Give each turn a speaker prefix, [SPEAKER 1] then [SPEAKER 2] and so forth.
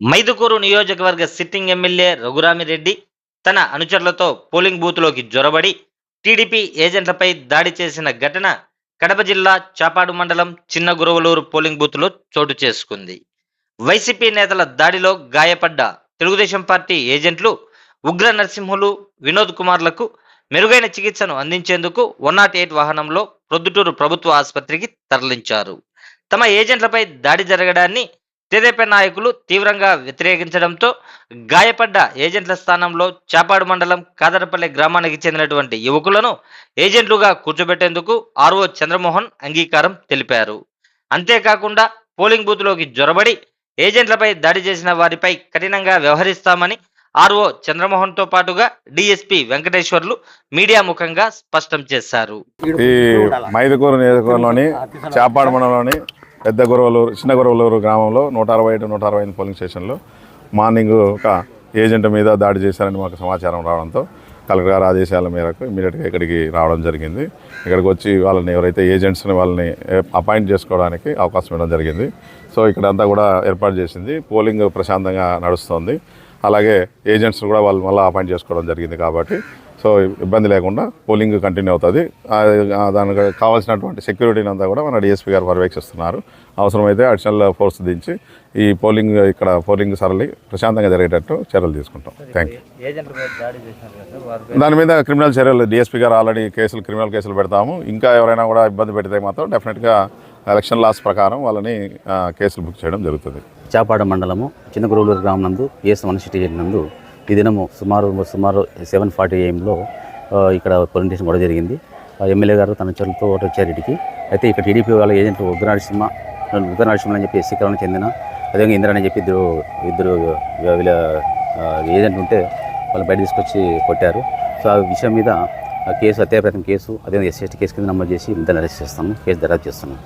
[SPEAKER 1] మైదుకూరు నియోజకవర్గ sitting MLA Raghurami Reddy తన అనుచరులతో పోలింగ్ బూత్లోకి జొరబడి టీడీపీ ఏజెంట్లపై దాడి చేసిన ఘటన కడప జిల్లా చాపాడు మండలం చిన్న గురవలూరు పోలింగ్ బూత్లో చోటు చేసుకుంది. వైసీపీ నేతల దాడిలో గాయపడ్డ తెలుగుదేశం పార్టీ ఏజెంట్లు ఉగ్ర నరసింహులు వినోద్ కుమార్లకు మెరుగైన చికిత్సను అందించేందుకు వన్ నాట్ ఎయిట్ వాహనంలో ప్రొద్దుటూరు ప్రభుత్వ ఆసుపత్రికి తరలించారు. తమ ఏజెంట్లపై దాడి జరగడాన్ని తెదేపా నాయకులు తీవ్రంగా వ్యతిరేకించడంతో గాయపడ్డ ఏజెంట్ల స్థానంలో చాపాడు మండలం కాదరపల్లి గ్రామానికి చెందినటువంటి యువకులను ఏజెంట్లుగా కూర్చోబెట్టేందుకు ఆర్ఓ చంద్రమోహన్ అంగీకారం తెలిపారు. అంతేకాకుండా పోలింగ్ బూత్లోకి జొరబడి ఏజెంట్లపై దాడి చేసిన వారిపై కఠినంగా వ్యవహరిస్తామని ఆర్ఓ చంద్రమోహన్తో పాటుగా డిఎస్పీ వెంకటేశ్వర్లు మీడియా ముఖంగా స్పష్టం చేశారు.
[SPEAKER 2] ఈ మైదుకూరు నియోజకవర్గంలోని చాపాడు మండలంలోని పెద్ద గొరవలూరు చిన్న గొరవలూరు గ్రామంలో నూట అరవై ఏడు నూట అరవై ఐదు పోలింగ్ స్టేషన్లో మార్నింగ్ ఒక ఏజెంట్ మీద దాడి చేశారని మాకు సమాచారం రావడంతో కలెక్టర్ గారి ఆదేశాల మేరకు ఇమీడియట్గా ఇక్కడికి రావడం జరిగింది. ఇక్కడికి వచ్చి వాళ్ళని ఎవరైతే ఏజెంట్స్ని వాళ్ళని అపాయింట్ చేసుకోవడానికి అవకాశం ఇవ్వడం జరిగింది. సో ఇక్కడ అంతా కూడా ఏర్పాటు చేసింది. పోలింగ్ ప్రశాంతంగా నడుస్తుంది. అలాగే ఏజెంట్స్ కూడా వాళ్ళు మళ్ళీ అపాయింట్ చేసుకోవడం జరిగింది కాబట్టి సో ఇబ్బంది లేకుండా పోలింగ్ కంటిన్యూ అవుతుంది. దానికి కావాల్సినటువంటి సెక్యూరిటీని అంతా కూడా మన డిఎస్పీ గారు పర్యవేక్షిస్తున్నారు. అవసరమైతే అడిషనల్ ఫోర్స్ దించి ఈ పోలింగ్ ఇక్కడ పోలింగ్ సరళి ప్రశాంతంగా జరిగేటట్టు చర్యలు తీసుకుంటాం. థ్యాంక్ యూ దాని మీద క్రిమినల్ చర్యలు డిఎస్పీ గారు ఆల్రెడీ కేసులు క్రిమినల్ కేసులు పెడతాము. ఇంకా ఎవరైనా కూడా ఇబ్బంది పెడితే మాత్రం డెఫినెట్గా ఎలక్షన్ లాస్ ప్రకారం వాళ్ళని కేసులు బుక్ చేయడం జరుగుతుంది.
[SPEAKER 3] చాపాడ మండలము చిన్న గురువులూరు గ్రామం నందు పిఎస్ వన్ సిటీ నందు ఈ దినము సుమారు సుమారు సెవెన్ ఫార్టీ ఏఎంలో ఇక్కడ ప్రజెంటేషన్ కూడా జరిగింది. ఆ ఎమ్మెల్యే గారు తన చర్యలతో వచ్చారు ఇటుకి అయితే ఇక్కడ టీడీపీ వాళ్ళ ఏజెంట్ ఉగ్ర నరసింహ ఉగ్ర నరసింహ అని చెప్పి ఎస్సీ కాలం చెందిన అదేవిధంగా ఇందిరా అని చెప్పి ఇద్దరు ఇద్దరు వీళ్ళ ఏజెంట్ ఉంటే వాళ్ళు బయట తీసుకొచ్చి కొట్టారు. సో ఆ విషయం మీద కేసు హత్యాప్రయత్నం కేసు అదేవిధంగా ఎస్సీ ఎస్టీ కేసు కింద నమోదు చేసి ఇద్దరు అరెస్ట్ చేస్తాము కేసు దర్యాప్తు చేస్తున్నాం